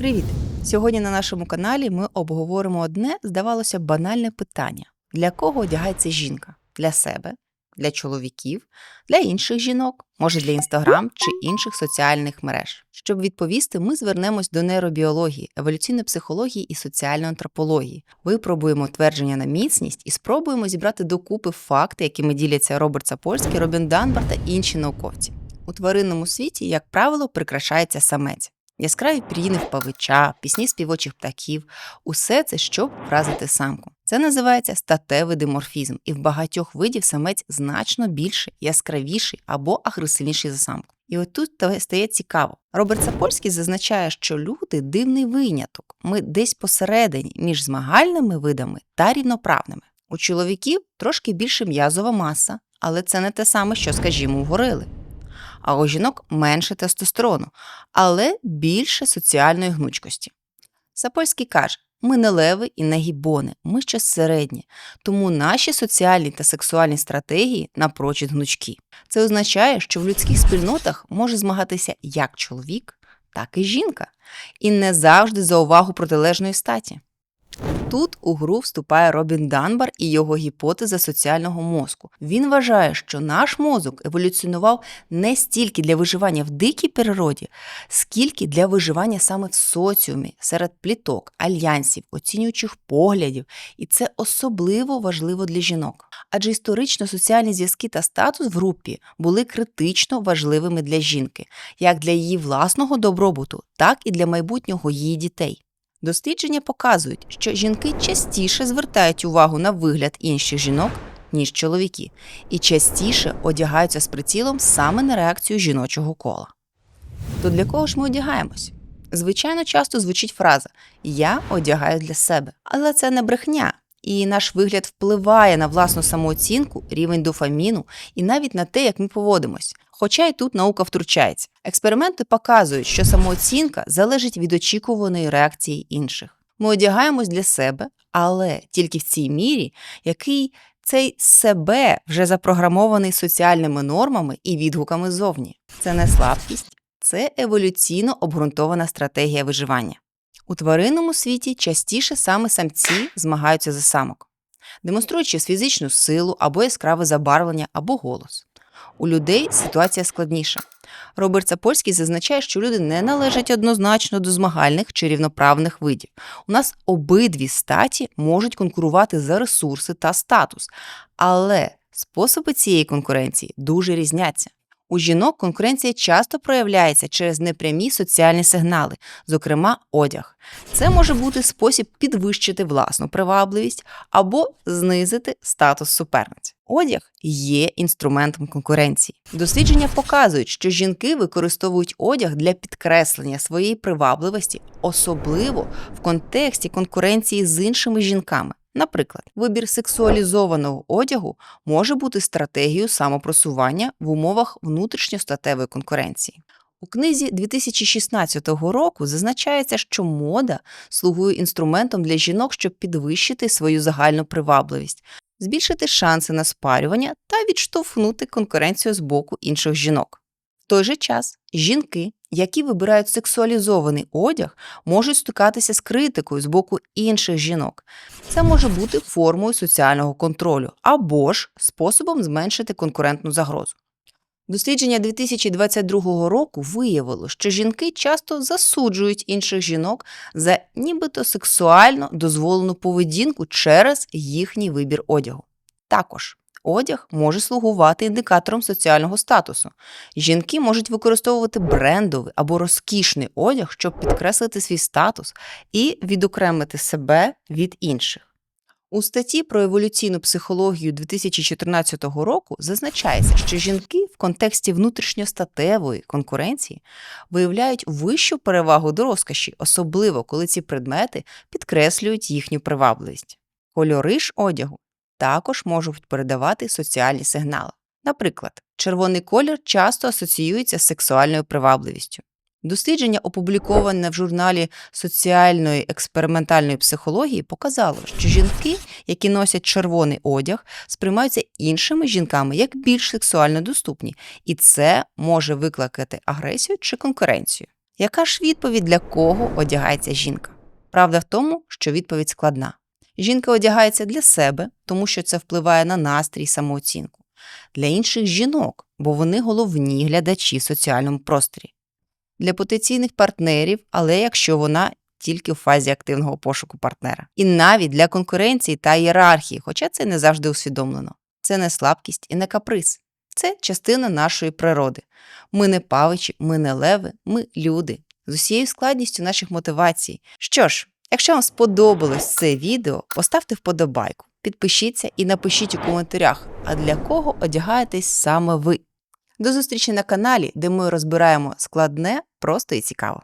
Привіт! Сьогодні на нашому каналі ми обговоримо одне, здавалося, банальне питання: для кого одягається жінка? Для себе, для чоловіків, для інших жінок, може для інстаграм чи інших соціальних мереж. Щоб відповісти, ми звернемось до нейробіології, еволюційної психології і соціальної антропології. Випробуємо твердження на міцність і спробуємо зібрати докупи факти, якими діляться Роберт Сапольський, Робін Данбар та інші науковці. У тваринному світі, як правило, прикрашається самець. Яскраві пір'їни в павича, пісні співочих птахів усе це, щоб вразити самку. Це називається статевий диморфізм, і в багатьох видів самець значно більший, яскравіший або агресивніший за самку. І от тут стає цікаво. Роберт Сапольський зазначає, що люди дивний виняток. Ми десь посередині між змагальними видами та рівноправними. У чоловіків трошки більше м'язова маса, але це не те саме, що, скажімо, у горили а у жінок менше тестостерону, але більше соціальної гнучкості. Сапольський каже, ми не леви і не гібони, ми щось середнє, тому наші соціальні та сексуальні стратегії напрочуд гнучкі. Це означає, що в людських спільнотах може змагатися як чоловік, так і жінка, і не завжди за увагу протилежної статі. Тут у гру вступає Робін Данбар і його гіпотеза соціального мозку. Він вважає, що наш мозок еволюціонував не стільки для виживання в дикій природі, скільки для виживання саме в соціумі, серед пліток, альянсів, оцінюючих поглядів, і це особливо важливо для жінок. Адже історично соціальні зв'язки та статус в групі були критично важливими для жінки, як для її власного добробуту, так і для майбутнього її дітей. Дослідження показують, що жінки частіше звертають увагу на вигляд інших жінок, ніж чоловіки, і частіше одягаються з прицілом саме на реакцію жіночого кола. То для кого ж ми одягаємось? Звичайно, часто звучить фраза Я одягаю для себе, але це не брехня. І наш вигляд впливає на власну самооцінку, рівень дофаміну і навіть на те, як ми поводимось. Хоча й тут наука втручається. Експерименти показують, що самооцінка залежить від очікуваної реакції інших. Ми одягаємось для себе, але тільки в цій мірі, який цей себе вже запрограмований соціальними нормами і відгуками зовні. Це не слабкість, це еволюційно обґрунтована стратегія виживання. У тваринному світі частіше саме самці змагаються за самок, демонструючи фізичну силу або яскраве забарвлення, або голос. У людей ситуація складніша. Роберт Сапольський зазначає, що люди не належать однозначно до змагальних чи рівноправних видів. У нас обидві статі можуть конкурувати за ресурси та статус, але способи цієї конкуренції дуже різняться. У жінок конкуренція часто проявляється через непрямі соціальні сигнали, зокрема одяг. Це може бути спосіб підвищити власну привабливість або знизити статус суперниць. Одяг є інструментом конкуренції. Дослідження показують, що жінки використовують одяг для підкреслення своєї привабливості, особливо в контексті конкуренції з іншими жінками. Наприклад, вибір сексуалізованого одягу може бути стратегією самопросування в умовах внутрішньостатевої конкуренції. У книзі 2016 року зазначається, що мода слугує інструментом для жінок, щоб підвищити свою загальну привабливість, збільшити шанси на спарювання та відштовхнути конкуренцію з боку інших жінок. В той же час жінки, які вибирають сексуалізований одяг, можуть стикатися з критикою з боку інших жінок. Це може бути формою соціального контролю або ж способом зменшити конкурентну загрозу. Дослідження 2022 року виявило, що жінки часто засуджують інших жінок за нібито сексуально дозволену поведінку через їхній вибір одягу. Також одяг може слугувати індикатором соціального статусу. Жінки можуть використовувати брендовий або розкішний одяг, щоб підкреслити свій статус і відокремити себе від інших. У статті про еволюційну психологію 2014 року зазначається, що жінки в контексті внутрішньостатевої конкуренції виявляють вищу перевагу до розкоші, особливо коли ці предмети підкреслюють їхню привабливість. Кольори ж одягу також можуть передавати соціальні сигнали. Наприклад, червоний колір часто асоціюється з сексуальною привабливістю. Дослідження, опубліковане в журналі соціальної експериментальної психології, показало, що жінки, які носять червоний одяг, сприймаються іншими жінками як більш сексуально доступні, і це може викликати агресію чи конкуренцію. Яка ж відповідь для кого одягається жінка? Правда в тому, що відповідь складна. Жінка одягається для себе, тому що це впливає на настрій і самооцінку, для інших жінок, бо вони головні глядачі в соціальному просторі, для потенційних партнерів, але якщо вона тільки в фазі активного пошуку партнера, і навіть для конкуренції та ієрархії, хоча це не завжди усвідомлено. Це не слабкість і не каприз. Це частина нашої природи. Ми не павичі, ми не леви, ми люди з усією складністю наших мотивацій. Що ж, якщо вам сподобалось це відео, поставте вподобайку, підпишіться і напишіть у коментарях, а для кого одягаєтесь саме ви. До зустрічі на каналі, де ми розбираємо складне, просто і цікаво.